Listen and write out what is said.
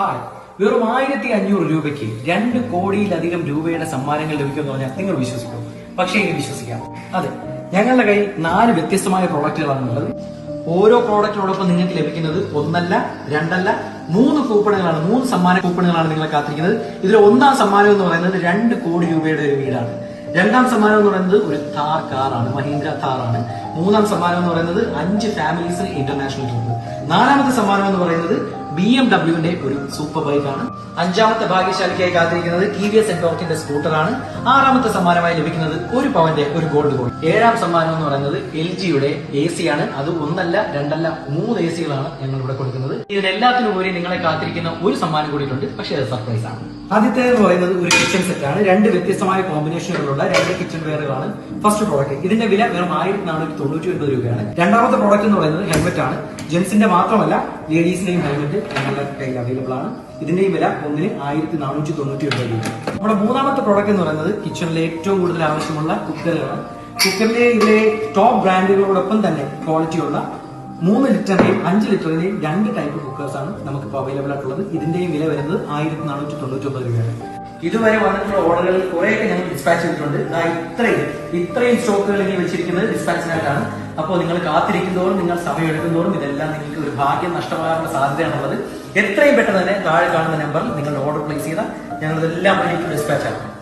Hi വെറും ആയിരത്തി അഞ്ഞൂറ് രൂപയ്ക്ക് രണ്ട് കോടിയിലധികം രൂപയുടെ സമ്മാനങ്ങൾ ലഭിക്കുമെന്ന് പറഞ്ഞാൽ നിങ്ങൾ വിശ്വസിക്കും. പക്ഷേ എനിക്ക് വിശ്വസിക്കാം. അതെ. ഞങ്ങളുടെ കയ്യിൽ നാല് വ്യത്യസ്തമായ പ്രോഡക്റ്റുകളാണ് ഉള്ളത്. ഓരോ പ്രോഡക്റ്റിനോടൊപ്പം നിങ്ങൾക്ക് ലഭിക്കുന്നത് ഒന്നല്ല രണ്ടല്ല മൂന്ന് കൂപ്പണുകളാണ് മൂന്ന് സമ്മാന കൂപ്പണുകളാണ് നിങ്ങളെ കാത്തിരിക്കുന്നത്. ഇതിൽ ഒന്നാം സമ്മാനം എന്ന് പറയുന്നത് രണ്ട് കോടി രൂപയുടെ ഒരു വീടാണ്. രണ്ടാം സമ്മാനം എന്ന് പറയുന്നത് ഒരു താർ കാറാണ് മഹീന്ദ്ര താറാണ് മൂന്നാം സമ്മാനം എന്ന് പറയുന്നത് അഞ്ച് ഫാമിലീസിന് ഇന്റർനാഷണൽ ട്രിപ്പ് നാലാമത്തെ സമ്മാനം എന്ന് പറയുന്നത് ബി എം ഡബ്ല്യുവിന്റെ ഒരു സൂപ്പർ ബൈക്കാണ്. അഞ്ചാമത്തെ ഭാഗ്യശാലിക്കായി കാത്തിരിക്കുന്നത് ടി വി എസ് എൻഡോക്കിന്റെ സ്കൂട്ടറാണ്. ആറാമത്തെ സമ്മാനമായി ലഭിക്കുന്നത് ഒരു പവന്റെ ഒരു ഗോൾഡ് ഗോൾ ഏഴാം സമ്മാനം എന്ന് പറയുന്നത് എൽ ജിയുടെ എ സി ആണ്. അത് ഒന്നല്ല രണ്ടല്ല മൂന്ന് എ സികളാണ് ഞങ്ങൾ ഇവിടെ കൊടുക്കുന്നത്. ഇതിനെല്ലാത്തിനും ഉപരി നിങ്ങളെ കാത്തിരിക്കുന്ന ഒരു സമ്മാനം കൂടിയിട്ടുണ്ട്. പക്ഷേ അത് സർപ്രൈസ് ആണ്. ആദ്യത്തെ എന്ന് പറയുന്നത് ഒരു കിച്ചൺ സെറ്റ് ആണ്. രണ്ട് വ്യത്യസ്തമായ കോമ്പിനേഷനുകളുള്ള രണ്ട് കിച്ചൺ വെയറുകളാണ് ഫസ്റ്റ് പ്രോഡക്റ്റ് ഇതിന്റെ വില വെറും ആയിരത്തി നാനൂറ്റി തൊണ്ണൂറ്റി ഒൻപത് രൂപയാണ്. രണ്ടാമത്തെ പ്രോഡക്റ്റ് എന്ന് പറയുന്നത് ഹെൽമെറ്റ് ആണ്. ജെന്റ്സിന്റെ മാത്രമല്ല ലേഡീസിന്റെയും ഹെൽമെറ്റ് ഞങ്ങളുടെ കയ്യിൽ അവൈലബിൾ ആണ്. ഇതിന്റെയും വില ഒന്നിന് ആയിരത്തി നാനൂറ്റി തൊണ്ണൂറ്റി ഒൻപത് രൂപ. നമ്മുടെ മൂന്നാമത്തെ പ്രോഡക്റ്റ് എന്ന് പറയുന്നത് കിച്ചണിലെ ഏറ്റവും കൂടുതൽ ആവശ്യമുള്ള കുക്കറുകളാണ് കുക്കറിലെ ഇതിലെ ടോപ്പ് ബ്രാൻഡുകളോടൊപ്പം തന്നെ ക്വാളിറ്റിയുള്ള മൂന്ന് ലിറ്ററിന്റെയും അഞ്ച് ലിറ്ററിന്റെയും രണ്ട് ടൈപ്പ് കുക്കേഴ്സ് ആണ് നമുക്ക് ഇപ്പോൾ അവൈലബിൾ ആയിട്ടുള്ളത്. ഇതിന്റെയും വില വരുന്നത് ആയിരത്തി നാനൂറ്റി തൊണ്ണൂറ്റി ഒമ്പത് രൂപയാണ്. ഇതുവരെ വന്നിട്ടുള്ള ഓർഡറുകളിൽ കുറെയൊക്കെ ഞങ്ങൾ ഡിസ്പാച്ച് ചെയ്തിട്ടുണ്ട്. ഇത്രയും ഇത്രയും സ്റ്റോക്കുകൾ ഇനി വെച്ചിരിക്കുന്നത് ഡിസ്പാച്ചിനായിട്ടാണ് അപ്പോൾ നിങ്ങൾ കാത്തിരിക്കുന്നതോറും നിങ്ങൾ സമയം എടുക്കുന്നതോറും ഇതെല്ലാം നിങ്ങൾക്ക് ഒരു ഭാഗ്യം നഷ്ടമാകാനുള്ള സാധ്യതയാണുള്ളത്. എത്രയും പെട്ടെന്ന് തന്നെ താഴെ കാണുന്ന നമ്പറിൽ നിങ്ങളുടെ ഓർഡർ പ്ലേസ് ചെയ്താൽ ഞങ്ങളിതെല്ലാം ഡിസ്പാച്ച് ആക്കും.